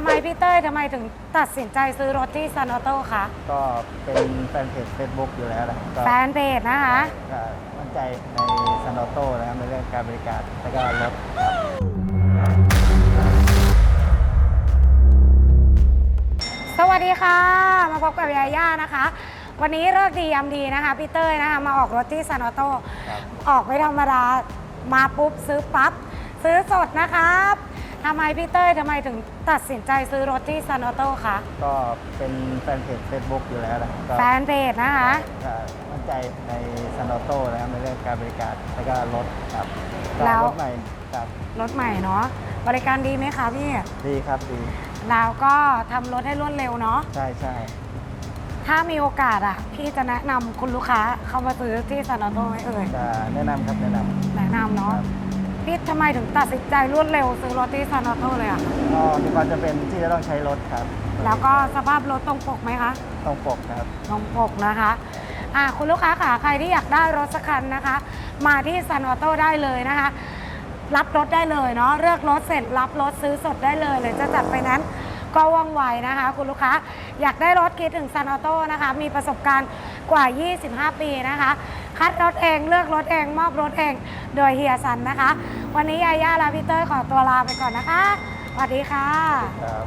ำไมพี่เต้ยทำไมถึงตัดสินใจซื้อรถที่ซันออโต้คะก็เป็นแฟนเพจ Facebook อยู่แล้วนะก็แฟนเพจนะคะ ก็มั่นใจในซันออโต้นะครับในเรื่องการบริการแล้วก็รถครับสวัสดีค่ะ มาพบกับยาย่านะคะ วันนี้เลิกดียามดีนะคะพี่เต้ยนะคะมาออกรถที่ซันออโต้ครับ ออกไม่ธรรมดามาปุ๊บซื้อปั๊บซื้อสดนะครับ ทำไมพี่เต้ยทำไมถึงตัดสินใจซื้อรถที่ซันออโต้คะก็เป็นแฟนเพจ Facebook อยู่แล้วนะก็แฟนเพจนะคะ ก็มั่นใจในซันออโต้นะครับในเรื่องการบริการแล้วก็รถครับก็แล้ว รถใหม่ครับรถใหม่เนาะบริการดีไหมคะพี่ ดีครับดีแล้วก็ทำรถให้รวดเร็วเนาะใช่ใช่ถ้ามีโอกาสอะ พี่จะแนะนำคุณลูกค้าเข้ามาซื้อที่ซันออโต้ไหมเอ่ยจะแนะนำครับแนะนำแนะนำเนาะครับ พี่ทำไมถึงตัดสินใจรวดเร็วซื้อรถที่ซันออโต้เลยอะก็มีความจำเป็นที่จะต้องใช้รถครับแล้วก็สภาพรถตรงปกไหมคะ ต้องปกครับ ตรงปกนะคะอะคุณลูกค้าค่ะใครที่อยากได้รถสักคันนะคะ มาที่ซันออโต้ได้เลยนะคะ รับรถได้เลยเนาะเลือกรถเสร็จรับรถซื้อสดได้เลยหรือจะจัดไฟแนนซ์ก็ว่องไวนะคะ คุณลูกค้าอยากได้รถคิดถึงซันออโต้นะคะ มีประสบการณ์กว่า 25 ปีนะคะ คัดรถเองเลือกรถเอง มอบรถเอง โดยเฮียซันนะคะ วันนี้ยาย่าและพี่เตอร์ขอตัวลาไปก่อนนะคะสวัสดีค่ะ ครับ